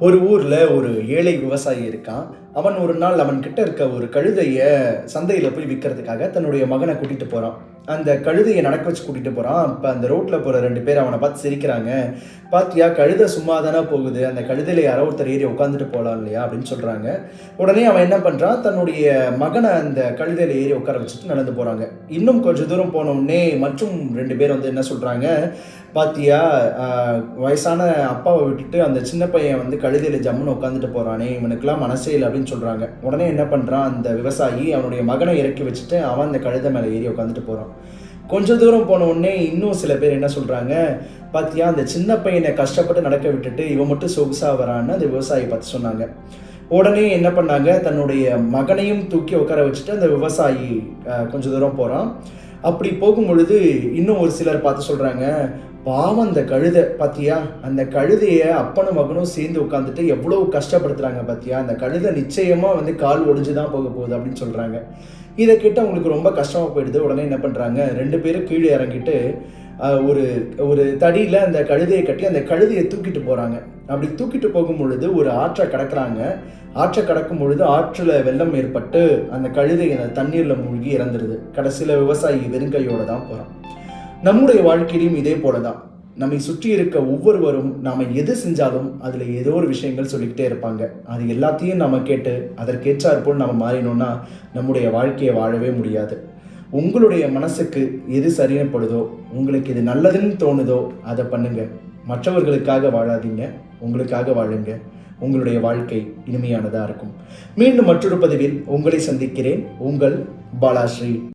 ஒரு ஊரில் ஒரு ஏழை விவசாயி இருக்கான். அவன் ஒரு நாள் அவன் கிட்ட இருக்க ஒரு கழுதையை சந்தையில் போய் விற்கிறதுக்காக தன்னுடைய மகனை கூட்டிகிட்டு போகிறான் அந்த கழுதையை நடக்க வச்சு கூட்டிகிட்டு போகிறான் அப்போ அந்த ரோட்டில் போகிற ரெண்டு பேர் அவனை பார்த்து சிரிக்கிறாங்க. பாத்தியா கழுதை சும்மா தானே போகுது. அந்த கழுதையில் யாரோ ஒருத்தர் ஏறி உட்காந்துட்டு போகலாம் இல்லையா அப்படின்னு சொல்கிறாங்க உடனே அவன் என்ன பண்ணுறான் தன்னுடைய மகனை அந்த கழுதையில் ஏறி உட்கார வச்சுட்டு நடந்து போகிறாங்க இன்னும் கொஞ்சம் தூரம் போனோடனே மற்றும் ரெண்டு பேர் வந்து என்ன சொல்கிறாங்க பாத்தியா வயசான அப்பாவை விட்டுட்டு அந்த சின்ன பையன் வந்து கழுதையில் ஜம்முன்னு உட்காந்துட்டு போகிறானே இவனுக்கெல்லாம் மனசே இல்லை அப்படின்னு சொல்கிறாங்க உடனே என்ன பண்ணுறான் அந்த விவசாயி அவனுடைய மகனை இறக்கி வச்சுட்டு அவன் அந்த கழுதை மேலே ஏறி உட்காந்துட்டு போகிறான் கொஞ்ச தூரம் போன உடனே இன்னும் சில பேர் என்ன சொல்கிறாங்க பாத்தியா அந்த சின்ன பையனை கஷ்டப்பட்டு நடக்க விட்டுட்டு இவன் மட்டும் சொகுசா வரான்னு அந்த விவசாயி பார்த்து சொன்னாங்க. உடனே என்ன பண்ணாங்க? தன்னுடைய மகனையும் தூக்கி உட்கார வச்சுட்டு அந்த விவசாயி அஹ், கொஞ்ச தூரம் போகிறான் அப்படி போகும் பொழுது இன்னும் ஒரு சிலர் பார்த்து சொல்கிறாங்க பாவம் அந்த கழுதை பார்த்தியா அந்த கழுதையை அப்பனும் மகனும் சேர்ந்து உட்காந்துட்டு எவ்வளோ கஷ்டப்படுத்துகிறாங்க பார்த்தியா அந்த கழுதை நிச்சயமாக வந்து கால் ஒடிஞ்சு தான் போக போகுது அப்படின்னு சொல்கிறாங்க இதை கிட்ட அவங்களுக்கு ரொம்ப கஷ்டமாக போயிடுது. உடனே என்ன பண்ணுறாங்க ரெண்டு பேரும் கீழே இறங்கிட்டு ஒரு ஒரு தடியில் அந்த கழுதையை கட்டி அந்த கழுதையை தூக்கிட்டு போகிறாங்க அப்படி தூக்கிட்டு போகும் பொழுது ஒரு ஆற்றை கடக்கிறாங்க. ஆற்றை கடக்கும் பொழுது ஆற்றில் வெள்ளம் ஏற்பட்டு அந்த கழுதை அந்த தண்ணீரில் மூழ்கி இறந்துருது. கடைசியில விவசாயி வெறுங்கையோடு தான் போகிறான் நம்முடைய வாழ்க்கையிலும் இதே போல தான் நம்மை சுற்றி இருக்க ஒவ்வொருவரும் நாம் எது செஞ்சாலும் அதில் ஏதோ ஒரு விஷயங்கள் சொல்லிக்கிட்டே இருப்பாங்க. அது எல்லாத்தையும் நம்ம கேட்டு அதற்கேற்றாற்போல் நம்ம மாறினோம்னா நம்முடைய வாழ்க்கையை வாழவே முடியாது. உங்களுடைய மனசுக்கு எது சரினப்படுதோ உங்களுக்கு இது நல்லதுன்னு தோணுதோ அதை பண்ணுங்க. மற்றவர்களுக்காக வாழாதீங்க. உங்களுக்காக வாழுங்க. உங்களுடைய வாழ்க்கை இனிமையானதாக இருக்கும். மீண்டும் மற்றொரு பதிவில் உங்களை சந்திக்கிறேன். உங்கள் பாலாஸ்ரீ.